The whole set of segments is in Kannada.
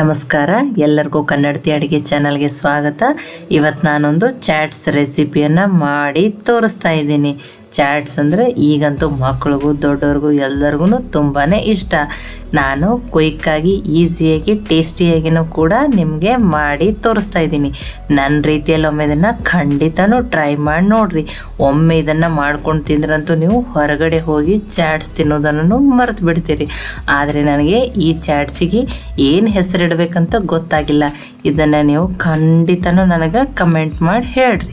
ನಮಸ್ಕಾರ. ಎಲ್ಲರಿಗೂ ಕನ್ನಡತಿ ಅಡುಗೆ ಚಾನಲ್ಗೆ ಸ್ವಾಗತ. ಇವತ್ತು ನಾನೊಂದು ಚಾಟ್ಸ್ ರೆಸಿಪಿಯನ್ನು ಮಾಡಿ ತೋರಿಸ್ತಾ ಇದ್ದೀನಿ. ಚಾಟ್ಸ್ ಅಂದರೆ ಈಗಂತೂ ಮಕ್ಳಿಗೂ ದೊಡ್ಡವ್ರಿಗೂ ಎಲ್ಲರಿಗೂ ತುಂಬಾ ಇಷ್ಟ. ನಾನು ಕ್ವಿಕ್ಕಾಗಿ ಈಸಿಯಾಗಿ ಟೇಸ್ಟಿಯಾಗಿನೂ ಕೂಡ ನಿಮಗೆ ಮಾಡಿ ತೋರಿಸ್ತಾ ಇದ್ದೀನಿ. ನನ್ನ ರೀತಿಯಲ್ಲಿ ಒಮ್ಮೆ ಇದನ್ನು ಖಂಡಿತನೂ ಟ್ರೈ ಮಾಡಿ ನೋಡಿರಿ. ಒಮ್ಮೆ ಇದನ್ನು ಮಾಡ್ಕೊಂಡು ತಿಂದ್ರಂತೂ ನೀವು ಹೊರಗಡೆ ಹೋಗಿ ಚಾಟ್ಸ್ ತಿನ್ನೋದನ್ನು ಮರೆತು ಬಿಡ್ತೀರಿ. ಆದರೆ ನನಗೆ ಈ ಚಾಟ್ಸಿಗೆ ಏನು ಹೆಸರಿಡಬೇಕಂತ ಗೊತ್ತಾಗಿಲ್ಲ. ಇದನ್ನು ನೀವು ಖಂಡಿತನೂ ನನಗೆ ಕಮೆಂಟ್ ಮಾಡಿ ಹೇಳ್ರಿ.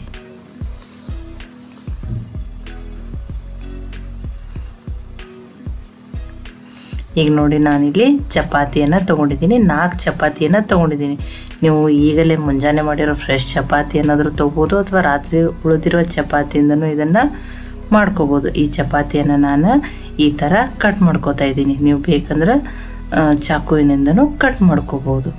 ಈಗ ನೋಡಿ ನಾನಿಲ್ಲಿ ಚಪಾತಿಯನ್ನು ತೊಗೊಂಡಿದ್ದೀನಿ, ನಾಲ್ಕು ಚಪಾತಿಯನ್ನು ತೊಗೊಂಡಿದ್ದೀನಿ. ನೀವು ಈಗಲೇ ಮುಂಜಾನೆ ಮಾಡಿರೋ ಫ್ರೆಶ್ ಚಪಾತಿ ಏನಾದರೂ ತೊಗೋಬೋದು ಅಥವಾ ರಾತ್ರಿ ಉಳಿದಿರೋ ಚಪಾತಿಯಿಂದನೂ ಇದನ್ನು ಮಾಡ್ಕೋಬೋದು. ಈ ಚಪಾತಿಯನ್ನು ನಾನು ಈ ಥರ ಕಟ್ ಮಾಡ್ಕೋತಾ ಇದ್ದೀನಿ. ನೀವು ಬೇಕಂದ್ರೆ ಚಾಕುವಿನಿಂದನೂ ಕಟ್ ಮಾಡ್ಕೋಬೋದು.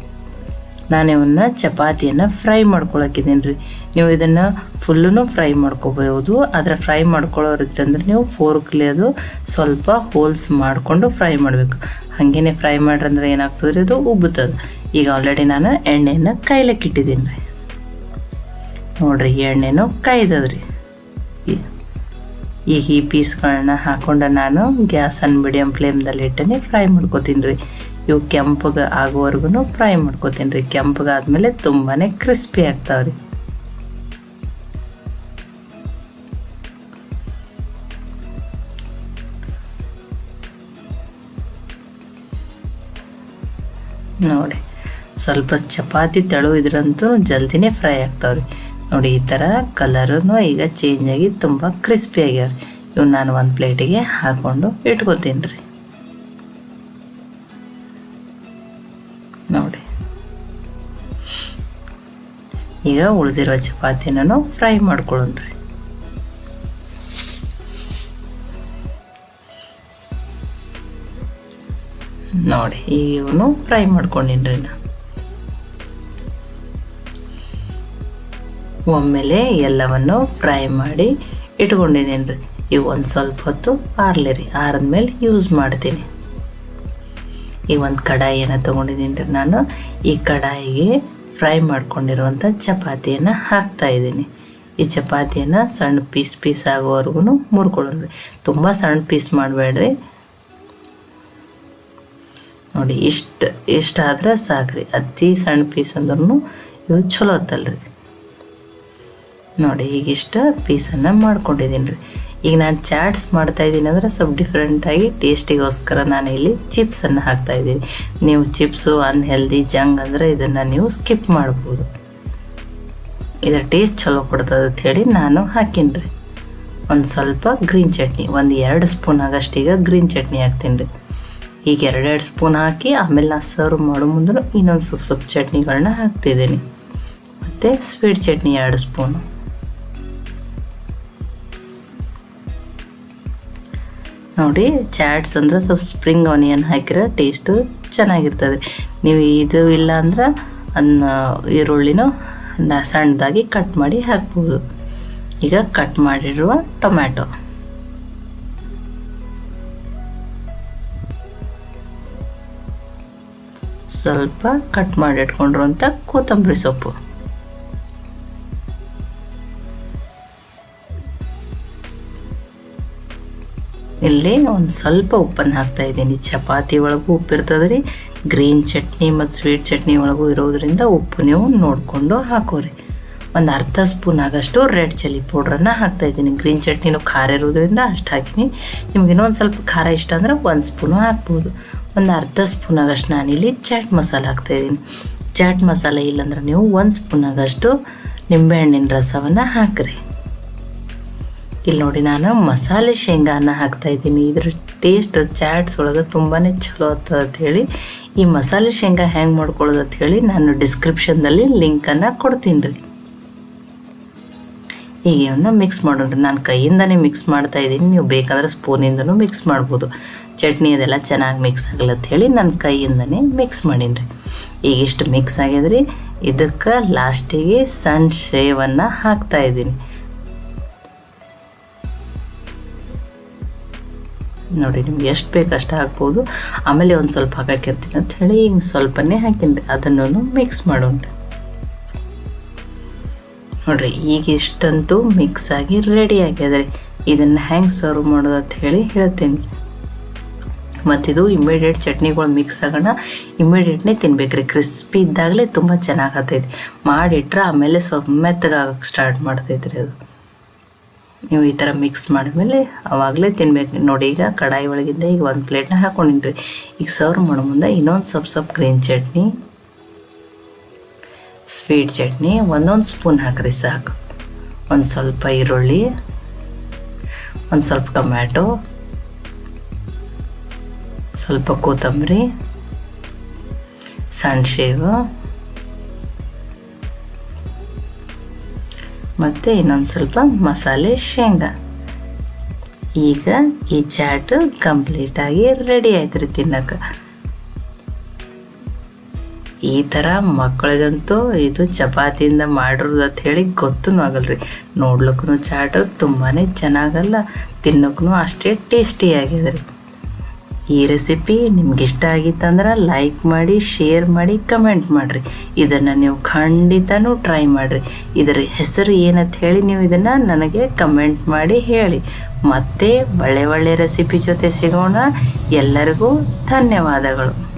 ನಾನು ಇವನ್ನ ಚಪಾತಿಯನ್ನು ಫ್ರೈ ಮಾಡ್ಕೊಳಕ್ಕಿದ್ದೀನಿ ರೀ ನೀವು ಇದನ್ನು ಫುಲ್ಲೂ ಫ್ರೈ ಮಾಡ್ಕೋಬೋದು. ಆದರೆ ಫ್ರೈ ಮಾಡ್ಕೊಳ್ಳೋರಿದ್ರಂದ್ರೆ ನೀವು ಫೋರ್ಕ್ಲಿ ಅದು ಸ್ವಲ್ಪ ಹೋಲ್ಸ್ ಮಾಡಿಕೊಂಡು ಫ್ರೈ ಮಾಡಬೇಕು. ಹಾಗೇನೆ ಫ್ರೈ ಮಾಡ್ರಂದ್ರೆ ಏನಾಗ್ತದೆ ರೀ ಅದು ಉಬ್ಬುತ್ತದೆ. ಈಗ ಆಲ್ರೆಡಿ ನಾನು ಎಣ್ಣೆಯನ್ನು ಕಾಯ್ಲಕ್ಕೆ ಇಟ್ಟಿದ್ದೀನಿ ರೀ ನೋಡ್ರಿ ಎಣ್ಣೆನೂ ಕಾಯ್ದದ್ರಿ. ಈಗ ಈ ಪೀಸ್ಗಳನ್ನ ಹಾಕೊಂಡು ನಾನು ಗ್ಯಾಸನ್ನು ಮೀಡಿಯಮ್ ಫ್ಲೇಮ್ದಲ್ಲಿ ಇಟ್ಟನೆ ಫ್ರೈ ಮಾಡ್ಕೋತೀನಿ ರೀ ಇವು ಕೆಂಪಗೆ ಆಗೋವರೆಗೂ ಫ್ರೈ ಮಾಡ್ಕೋತೀನಿ ರೀ. ಕೆಂಪಗಾದ್ಮೇಲೆ ತುಂಬಾ ಕ್ರಿಸ್ಪಿ ಆಗ್ತಾವೆ ರೀ. ನೋಡಿ, ಸ್ವಲ್ಪ ಚಪಾತಿ ತೆಳು ಇದ್ರಂತೂ ಜಲ್ದಿನೇ ಫ್ರೈ ಆಗ್ತಾವ್ರಿ ನೋಡಿ, ಈ ಥರ ಕಲರೂ ಈಗ ಚೇಂಜ್ ಆಗಿ ತುಂಬ ಕ್ರಿಸ್ಪಿ ಆಗ್ಯಾವ್ರಿ ಇವು ನಾನು ಒಂದು ಪ್ಲೇಟಿಗೆ ಹಾಕ್ಕೊಂಡು ಇಟ್ಕೊತೀನಿ ರೀ. ಈಗ ಉಳಿದಿರೋ ಚಪಾತಿನೂ ಫ್ರೈ ಮಾಡ್ಕೊಳ್ಳೋಣ್ರಿ ನೋಡಿ ಈಗ ಇವನು ಫ್ರೈ ಮಾಡ್ಕೊಂಡಿನ್ರಿ ನಾ ಒಮ್ಮೆಲೆ ಎಲ್ಲವನ್ನು ಫ್ರೈ ಮಾಡಿ ಇಟ್ಕೊಂಡಿದ್ದೀನಿ ರೀ. ಈಗ ಒಂದು ಸ್ವಲ್ಪ ಹೊತ್ತು ಆರ್ಲಿ ರೀ, ಆರಿದ್ಮೇಲೆ ಯೂಸ್ ಮಾಡ್ತೀನಿ. ಈಗ ಒಂದು ಕಡಾಯಿಯನ್ನು ತೊಗೊಂಡಿದ್ದೀನಿ ರೀ ನಾನು. ಈ ಕಡಾಯಿಗೆ ಫ್ರೈ ಮಾಡ್ಕೊಂಡಿರುವಂಥ ಚಪಾತಿಯನ್ನು ಹಾಕ್ತಾ ಇದ್ದೀನಿ. ಈ ಚಪಾತಿಯನ್ನು ಸಣ್ಣ ಪೀಸ್ ಪೀಸ್ ಆಗೋವರೆಗೂ ಮುರ್ಕೊಳ್ಳೋಣ. ತುಂಬ ಸಣ್ಣ ಪೀಸ್ ಮಾಡಬೇಡ್ರಿ. ನೋಡಿ, ಇಷ್ಟು ಇಷ್ಟಾದ್ರೆ ಸಾಕ್ರಿ. ಅತಿ ಸಣ್ಣ ಪೀಸ್ ಅಂದ್ರೂ ಇವು ಚಲೋ ರೀ ನೋಡಿ ಈಗ ಇಷ್ಟು ಪೀಸನ್ನು ಮಾಡ್ಕೊಂಡಿದ್ದೀನಿ ರೀ ಈಗ ನಾನು ಚಾಟ್ಸ್ ಮಾಡ್ತಾ ಇದ್ದೀನಿ ಅಂದರೆ ಸ್ವಲ್ಪ ಡಿಫ್ರೆಂಟಾಗಿ ಟೇಸ್ಟಿಗೋಸ್ಕರ ನಾನು ಇಲ್ಲಿ ಚಿಪ್ಸನ್ನು ಹಾಕ್ತಾ ಇದ್ದೀನಿ. ನೀವು ಚಿಪ್ಸು ಅನ್ಹೆಲ್ದಿ ಜಂಗ್ ಅಂದರೆ ಇದನ್ನು ನೀವು ಸ್ಕಿಪ್ ಮಾಡ್ಬೋದು. ಇದರ ಟೇಸ್ಟ್ ಚಲೋ ಕೊಡ್ತದೆ ಅಂತ ಹೇಳಿ ನಾನು ಹಾಕೀನಿ ರೀ. ಒಂದು ಸ್ವಲ್ಪ ಗ್ರೀನ್ ಚಟ್ನಿ, ಒಂದು ಎರಡು ಸ್ಪೂನ್ ಆಗಷ್ಟೀಗ ಗ್ರೀನ್ ಚಟ್ನಿ ಹಾಕ್ತೀನಿ ರೀ. ಈಗ ಎರಡೆರಡು ಸ್ಪೂನ್ ಹಾಕಿ ಆಮೇಲೆ ನಾನು ಸರ್ವ್ ಮಾಡೋ ಮುಂದೆ ಇನ್ನೊಂದು ಸ್ವಲ್ಪ ಸ್ವಲ್ಪ ಚಟ್ನಿಗಳನ್ನ ಹಾಕ್ತಿದ್ದೀನಿ. ಮತ್ತು ಸ್ವೀಟ್ ಚಟ್ನಿ ಎರಡು ಸ್ಪೂನು ನೋಡಿ, ಚಾಟ್ಸ್ ಅಂದ್ರೆ ಸ್ವಲ್ಪ ಸ್ಪ್ರಿಂಗ್ ಆನಿಯನ್ ಹಾಕಿರೋ ಟೇಸ್ಟು ಚೆನ್ನಾಗಿರ್ತದೆ. ನೀವು ಇದು ಇಲ್ಲ ಅಂದ್ರೆ ಅದನ್ನ ಈರುಳ್ಳಿನೂ ಸಣ್ಣದಾಗಿ ಕಟ್ ಮಾಡಿ ಹಾಕ್ಬೋದು. ಈಗ ಕಟ್ ಮಾಡಿರುವ ಟೊಮ್ಯಾಟೊ. ಸ್ವಲ್ಪ ಕಟ್ ಮಾಡಿ ಇಟ್ಕೊಂಡಿರುವಂಥ ಕೊತ್ತಂಬರಿ ಸೊಪ್ಪು. ಇಲ್ಲಿ ಒಂದು ಸ್ವಲ್ಪ ಉಪ್ಪನ್ನು ಹಾಕ್ತಾ ಇದ್ದೀನಿ. ಚಪಾತಿ ಒಳಗೂ ಉಪ್ಪು ಇರ್ತದೆ ರೀ. ಗ್ರೀನ್ ಚಟ್ನಿ ಮತ್ತು ಸ್ವೀಟ್ ಚಟ್ನಿ ಒಳಗೂ ಇರೋದ್ರಿಂದ ಉಪ್ಪು ನೀವು ನೋಡಿಕೊಂಡು ಹಾಕೋರಿ. ಒಂದು ಅರ್ಧ ಸ್ಪೂನ್ ಆಗಷ್ಟು ರೆಡ್ ಚಿಲ್ಲಿ ಪೌಡ್ರನ್ನು ಹಾಕ್ತಾ ಇದ್ದೀನಿ. ಗ್ರೀನ್ ಚಟ್ನಿನೂ ಖಾರ ಇರೋದ್ರಿಂದ ಅಷ್ಟು ಹಾಕಿನಿ. ನಿಮ್ಗೆ ಇನ್ನೊಂದು ಸ್ವಲ್ಪ ಖಾರ ಇಷ್ಟ ಅಂದ್ರೆ ಒಂದು ಸ್ಪೂನು ಹಾಕ್ಬೋದು. ಒಂದು ಅರ್ಧ ಸ್ಪೂನ್ ಆಗಷ್ಟು ನಾನಿಲ್ಲಿ ಚಾಟ್ ಮಸಾಲ ಹಾಕ್ತಾ ಇದ್ದೀನಿ. ಚಾಟ್ ಮಸಾಲೆ ಇಲ್ಲಾಂದ್ರೆ ನೀವು ಒಂದು ಸ್ಪೂನ್ ಆಗಷ್ಟು ನಿಂಬೆಹಣ್ಣಿನ ರಸವನ್ನು ಹಾಕಿರಿ. ಇಲ್ಲಿ ನೋಡಿ ನಾನು ಮಸಾಲೆ ಶೇಂಗಾನ ಹಾಕ್ತಾ ಇದ್ದೀನಿ. ಇದ್ರ ಟೇಸ್ಟ್ ಚಾಟ್ಸ್ ಒಳಗೆ ತುಂಬಾ ಚಲೋ ಅಂತ ಹೇಳಿ ಈ ಮಸಾಲೆ ಶೇಂಗಾ ಹೆಂಗೆ ಮಾಡ್ಕೊಳ್ಳೋದು ಅಂತ ಹೇಳಿ ನಾನು ಡಿಸ್ಕ್ರಿಪ್ಷನ್ನಲ್ಲಿ ಲಿಂಕನ್ನು ಕೊಡ್ತೀನಿ ರೀ. ಈಗ ಇವನ್ನ ಮಿಕ್ಸ್ ಮಾಡೋಣ ನಾನು ಕೈಯಿಂದನೇ ಮಿಕ್ಸ್ ಮಾಡ್ತಾ ಇದ್ದೀನಿ. ನೀವು ಬೇಕಾದ್ರೆ ಸ್ಪೂನಿಂದನೂ ಮಿಕ್ಸ್ ಮಾಡ್ಬೋದು. ಚಟ್ನಿ ಅದೆಲ್ಲ ಚೆನ್ನಾಗಿ ಮಿಕ್ಸ್ ಆಗಲ್ಲ ಅಂತ ಹೇಳಿ ನಾನು ಕೈಯಿಂದನೇ ಮಿಕ್ಸ್ ಮಾಡೀನಿ ರೀ. ಈಗ ಇಷ್ಟು ಮಿಕ್ಸ್ ಆಗ್ಯದ್ರಿ ಇದಕ್ಕೆ ಲಾಸ್ಟಿಗೆ ಸಣ್ಣ ಶೇವನ್ನು ಹಾಕ್ತಾ ನೋಡಿ, ನಿಮ್ಗೆ ಎಷ್ಟು ಬೇಕು ಅಷ್ಟು ಹಾಕ್ಬೋದು. ಆಮೇಲೆ ಒಂದು ಸ್ವಲ್ಪ ಹಾಕಿರ್ತೀನಿ ಅಂತ ಹೇಳಿ ಹಿಂಗೆ ಸ್ವಲ್ಪನೇ ಹಾಕಿನ್ರಿ ಅದನ್ನು ಮಿಕ್ಸ್ ಮಾಡೋಣ. ನೋಡಿರಿ, ಈಗ ಇಷ್ಟಂತೂ ಮಿಕ್ಸ್ ಆಗಿ ರೆಡಿ ಆಗಿದೆ. ಇದನ್ನು ಹೆಂಗೆ ಸರ್ವ್ ಮಾಡೋದು ಅಂತ ಹೇಳಿ ಹೇಳ್ತೀನಿ. ಮತ್ತಿದು ಇಮಿಡಿಯೇಟ್ ಚಟ್ನಿಗಳು ಮಿಕ್ಸ್ ಆಗೋಣ. ಇಮಿಡಿಯೇಟ್ನೇ ತಿನ್ಬೇಕ್ರಿ. ಕ್ರಿಸ್ಪಿ ಇದ್ದಾಗಲೇ ತುಂಬ ಚೆನ್ನಾಗಿ ಹತ್ತೈತಿ ಮಾಡಿಟ್ರೆ ಆಮೇಲೆ ಸ್ವಲ್ಪ ಮೆತ್ತಗಾಗಕ್ಕೆ ಸ್ಟಾರ್ಟ್ ಮಾಡ್ತೈತ್ರಿ ಅದು. ನೀವು ಈ ಥರ ಮಿಕ್ಸ್ ಮಾಡಿದ್ಮೇಲೆ ಅವಾಗಲೇ ತಿನ್ಬೇಕು. ನೋಡಿ, ಈಗ ಕಡಾಯಿ ಒಳಗಿಂದ ಈಗ ಒಂದು ಪ್ಲೇಟ್ನ ಹಾಕೊಂಡಿನ್ರಿ. ಈಗ ಸರ್ವ್ ಮಾಡೋ ಮುಂದೆ ಇನ್ನೊಂದು ಸ್ವಲ್ಪ ಸ್ವಲ್ಪ ಗ್ರೀನ್ ಚಟ್ನಿ ಸ್ವೀಟ್ ಚಟ್ನಿ, ಒಂದೊಂದು ಸ್ಪೂನ್ ಹಾಕ್ರಿ ಸಾಕು. ಒಂದು ಸ್ವಲ್ಪ ಈರುಳ್ಳಿ, ಒಂದು ಸ್ವಲ್ಪ ಟೊಮ್ಯಾಟೊ, ಸ್ವಲ್ಪ ಕೊತ್ತಂಬರಿ, ಸಣ್ಣ ಶೇವು ಮತ್ತು ಇನ್ನೊಂದು ಸ್ವಲ್ಪ ಮಸಾಲೆ, ಶೇಂಗಾ. ಈಗ ಈ ಚಾಟ್ ಕಂಪ್ಲೀಟಾಗಿ ರೆಡಿ ಆಯ್ತು ರೀ ತಿನ್ನಕ್ಕೆ. ಈ ಥರ ಮಕ್ಕಳಿಗಂತೂ ಇದು ಚಪಾತಿಯಿಂದ ಮಾಡಿರೋದು ಅಂತ ಹೇಳಿ ಗೊತ್ತೂ ಆಗಲ್ರಿ. ನೋಡ್ಲಿಕ್ಕೂ ಚಾಟು ತುಂಬಾ ಚೆನ್ನಾಗಲ್ಲ ತಿನ್ನೋಕ್ಕೂ ಅಷ್ಟೇ ಟೇಸ್ಟಿಯಾಗಿದೆ ರೀ. ಈ ರೆಸಿಪಿ ನಿಮ್ಗೆ ಇಷ್ಟ ಆಗಿತ್ತಂದ್ರೆ ಲೈಕ್ ಮಾಡಿ ಶೇರ್ ಮಾಡಿ ಕಮೆಂಟ್ ಮಾಡಿರಿ. ಇದನ್ನು ನೀವು ಖಂಡಿತನೂ ಟ್ರೈ ಮಾಡಿರಿ. ಇದರ ಹೆಸರು ಏನಂತ ಹೇಳಿ ನೀವು ಇದನ್ನು ನನಗೆ ಕಮೆಂಟ್ ಮಾಡಿ ಹೇಳಿ. ಮತ್ತೆ ಒಳ್ಳೆ ಒಳ್ಳೆ ರೆಸಿಪಿ ಜೊತೆ ಸಿಗೋಣ. ಎಲ್ಲರಿಗೂ ಧನ್ಯವಾದಗಳು.